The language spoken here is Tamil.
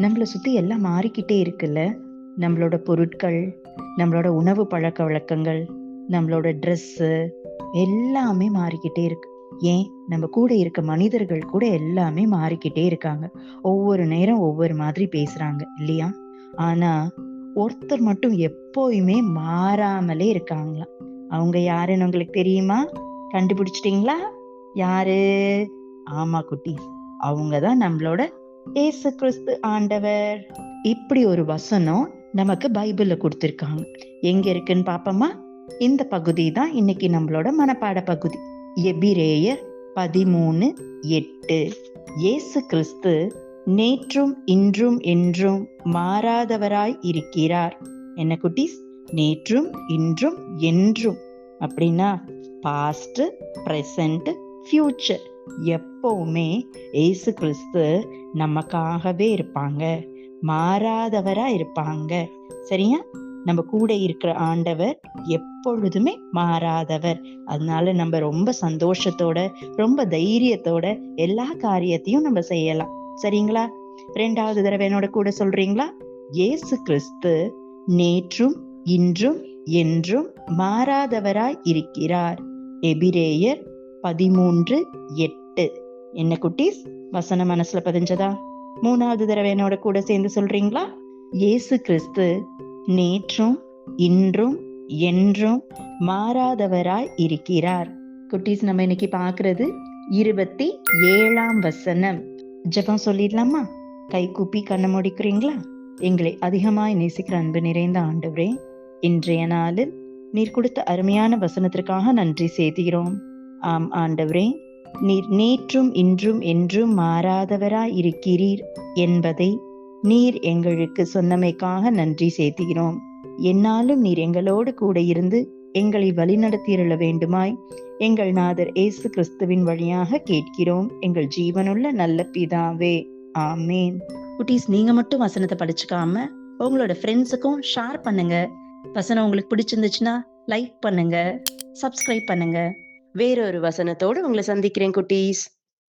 நம்மளை சுற்றி எல்லாம் மாறிக்கிட்டே இருக்குல்ல? நம்மளோட பொருட்கள் நம்மளோட உணவு பழக்க வழக்கங்கள் நம்மளோட ட்ரெஸ்ஸு எல்லாமே மாறிக்கிட்டே இருக்கு. ஏன்? நம்ம கூட இருக்க மனிதர்கள் கூட எல்லாமே மாறிக்கிட்டே இருக்காங்க. ஒவ்வொரு நேரம் ஒவ்வொரு மாதிரி பேசுறாங்க இல்லையா? ஆனா ஒருத்தர் மட்டும் எப்போயுமே மாறாமலே இருக்காங்களாம் அவங்க யாருன்னு உங்களுக்கு தெரியுமா? கண்டுபிடிச்சிட்டீங்களா? யாரு? ஆமா அவங்க அவங்கதான் நம்மளோட ஏசு கிறிஸ்து ஆண்டவர். இப்படி ஒரு வசனம் நமக்கு பைபிள்ல கொடுத்திருக்காங்க. எங்க இருக்குன்னு பாப்போமா? இந்த பகுதி தான் இன்னைக்கு நம்மளோட மனப்பாட பகுதி. எபிரேயர் பதிமூணு எட்டு. இயேசு கிறிஸ்து நேற்றும் இன்றும் என்றும் மாறாதவராய் இருக்கிறார். என்ன குட்டீஸ்? நேற்றும் இன்றும் என்றும். அப்படின்னா பாஸ்ட் பிரசன்ட் ஃபியூச்சர். எப்பவுமே ஏசு கிறிஸ்து நமக்காகவே இருப்பாங்க. மாறாதவரா இருப்பாங்க. சரியா? நம்ம கூட இருக்கிற ஆண்டவர் எப்பொழுதுமே மாறாதவர். அதனால நம்ம ரொம்ப சந்தோஷத்தோட ரொம்ப தைரியத்தோட எல்லா காரியத்தையும் நம்ம செய்யலாம். சரிங்களா? ரெண்டாவது தடவை என்னோட கூட சொல்றீங்களா? இயேசு கிறிஸ்து நேற்றும் இன்றும் என்றும் மாறாதவராய் இருக்கிறார். எபிரேயர் பதிமூன்று எட்டு. என்ன குட்டீஸ்? வசனம் மனசுல பதிஞ்சதா? மூணாவது தடவை என்னோட கூட சேர்ந்து சொல்றீங்களா? இயேசு கிறிஸ்து நேற்றும் இன்றும் என்றும் மாறாதவராய் இருக்கிறார். குட்டீஸ் நம்ம இன்னைக்கு பாக்குறது இருபத்தி ஏழாம் வசனம். ஜபம் சொல்லிடலாமா? கை கூப்பி கண்ணை முடிக்கிறீங்களா? எங்களை அதிகமாய் நேசிக்கிற அன்பு நிறைந்த ஆண்டவரே இன்றைய நாளில் நீர் கொடுத்த அருமையான வசனத்திற்காக நன்றி செய்கிறோம் ஆம் ஆண்டவரே நீர் நேற்றும் இன்றும் என்றும் மாறாதவராய் இருக்கிறீர் என்பதை நீர் எங்களுக்கு சொன்னமைக்காக நன்றி செய்கிறோம் என்னாலும் நீர் எங்களோடு கூட இருந்து எங்களை வழிநடத்தியிருள வேண்டுமாய் எங்கள் நாதர் இயேசு கிறிஸ்துவின் வழியாக கேட்கிறோம். எங்கள் ஜீவனுள்ள நல்ல பிதாவே ஆமேன். குட்டீஸ் நீங்க மட்டும் வசனத்தை படிச்சுக்காம உங்களோட ஃப்ரெண்ட்ஸுக்கும் ஷேர் பண்ணுங்க. வசனம் உங்களுக்கு பிடிச்சிருந்துச்சுன்னா லைக் பண்ணுங்க சப்ஸ்கிரைப் பண்ணுங்க. வேறொரு வசனத்தோடு உங்களை சந்திக்கிறேன் குட்டீஸ்.